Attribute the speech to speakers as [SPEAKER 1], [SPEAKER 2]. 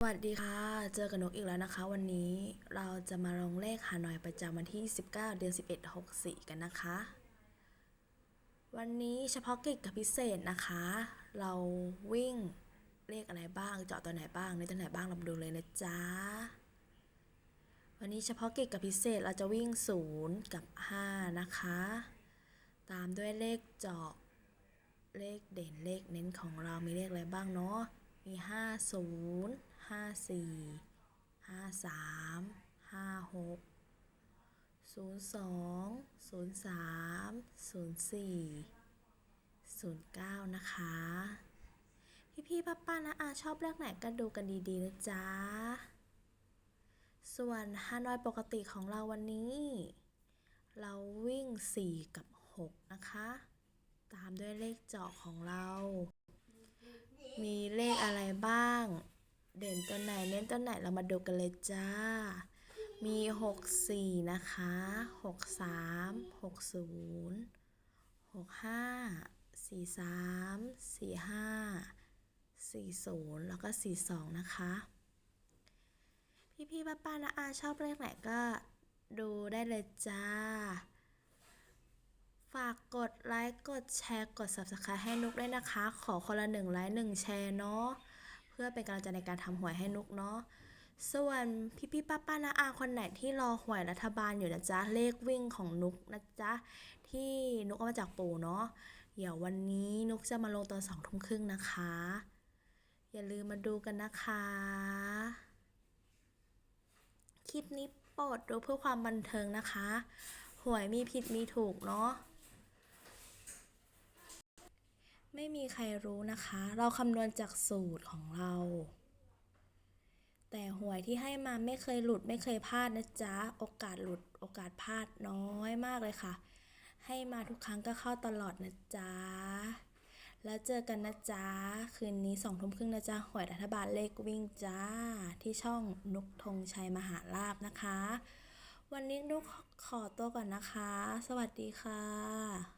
[SPEAKER 1] สวัสดีค่ะ เจอกับนกอีกแล้วนะคะ วันนี้เราจะมาลงเลขหาหน่อยประจำวันที่ 19 เดือน 11 64 กันนะคะ วันนี้เฉพาะกิจกับพิเศษนะคะ เราวิ่งเลขอะไรบ้าง เจาะตัวไหนบ้าง ในตัวไหนบ้างเราดูเลยนะจ๊ะ วันนี้เฉพาะกิจกับพิเศษเราจะวิ่ง 0 กับ 5 นะคะ ตามด้วยเลขเจาะ เลขเด่นเลขเน้นของเรามีเลขอะไรบ้างเนาะ มี 50 54 53 56 02 03 04 09นะคะ พี่ๆป้าป้าๆนะอาชอบเลขไหนก็ดูกันดีๆนะจ๊ะ ส่วนฮานอยปกติของเราวันนี้ เราวิ่ง 4 กับ 6 นะคะ ตามด้วยเลขเจาะของเรา มีเลขอะไร เด่นตัวไหนเน้นตัวไหนเรามาดูกันเลยจ้า มี 6 4 นะคะ 6 3 6 0 6 5 4 3 4 5 4 0 แล้วก็ 4 2 นะคะ พี่ๆป้าๆนะอาชอบเลขไหนก็ดูได้เลยจ้า ฝากกดไลค์ กดแชร์ กด subscribe ให้นุกด้วยนะคะ ขอคนละหนึ่งไลค์หนึ่งแชร์เนาะเพื่อเป็นกำลังใจในการทำหวยให้นุกเนาะส่วนพี่ๆป้าๆนะอาคนไหนที่รอหวยรัฐบาลอยู่นะจ๊ะเลขวิ่งของนุกนะจ๊ะที่นุกเอามาจากปู่เนาะเดี๋ยววันนี้นุกจะมาลงตอนสองทุ่มครึ่งนะคะ อย่าลืมมาดูกันนะคะ คลิปนี้โปรดดูเพื่อความบันเทิงนะคะ หวยมีผิดมีถูกเนาะ ไม่มีใครรู้นะคะ เราคำนวณจากสูตรของเรา แต่หวยที่ให้มาไม่เคยหลุดไม่เคยพลาดนะจ๊ะ โอกาสหลุดโอกาสพลาดน้อยมากเลยค่ะ ให้มาทุกครั้งก็เข้าตลอดนะจ๊ะ แล้วเจอกันนะจ๊ะ คืนนี้สองทุ่มครึ่งนะจ๊ะ หวยรัฐบาลเลขวิ่งจ้า ที่ช่องนุกธงชัยมหาลาบนะคะ วันนี้นุกขอตัวก่อนนะคะ สวัสดีค่ะ